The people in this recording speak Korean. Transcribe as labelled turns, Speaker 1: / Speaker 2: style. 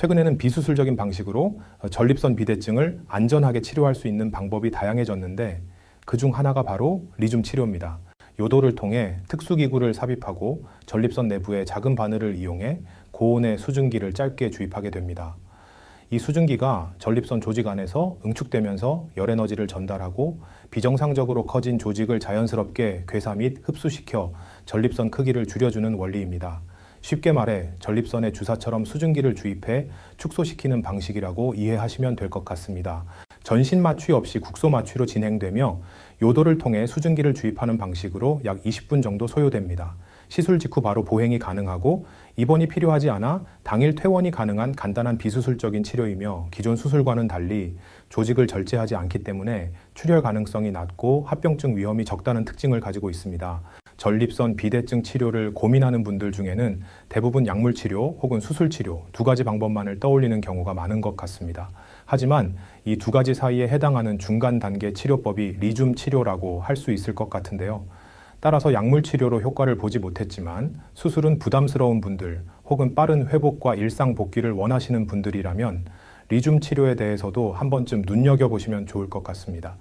Speaker 1: 최근에는 비수술적인 방식으로 전립선 비대증을 안전하게 치료할 수 있는 방법이 다양해졌는데 그 중 하나가 바로 리줌 치료입니다. 요도를 통해 특수기구를 삽입하고 전립선 내부의 작은 바늘을 이용해 고온의 수증기를 짧게 주입하게 됩니다. 이 수증기가 전립선 조직 안에서 응축되면서 열 에너지를 전달하고 비정상적으로 커진 조직을 자연스럽게 괴사 및 흡수시켜 전립선 크기를 줄여주는 원리입니다. 쉽게 말해 전립선에 주사처럼 수증기를 주입해 축소시키는 방식이라고 이해하시면 될 것 같습니다. 전신 마취 없이 국소 마취로 진행되며 요도를 통해 수증기를 주입하는 방식으로 약 20분 정도 소요됩니다. 시술 직후 바로 보행이 가능하고 입원이 필요하지 않아 당일 퇴원이 가능한 간단한 비수술적인 치료이며 기존 수술과는 달리 조직을 절제하지 않기 때문에 출혈 가능성이 낮고 합병증 위험이 적다는 특징을 가지고 있습니다. 전립선 비대증 치료를 고민하는 분들 중에는 대부분 약물 치료 혹은 수술 치료 두 가지 방법만을 떠올리는 경우가 많은 것 같습니다. 하지만 이 두 가지 사이에 해당하는 중간 단계 치료법이 리줌 치료라고 할 수 있을 것 같은데요. 따라서 약물 치료로 효과를 보지 못했지만 수술은 부담스러운 분들 혹은 빠른 회복과 일상 복귀를 원하시는 분들이라면 리줌 치료에 대해서도 한 번쯤 눈여겨보시면 좋을 것 같습니다.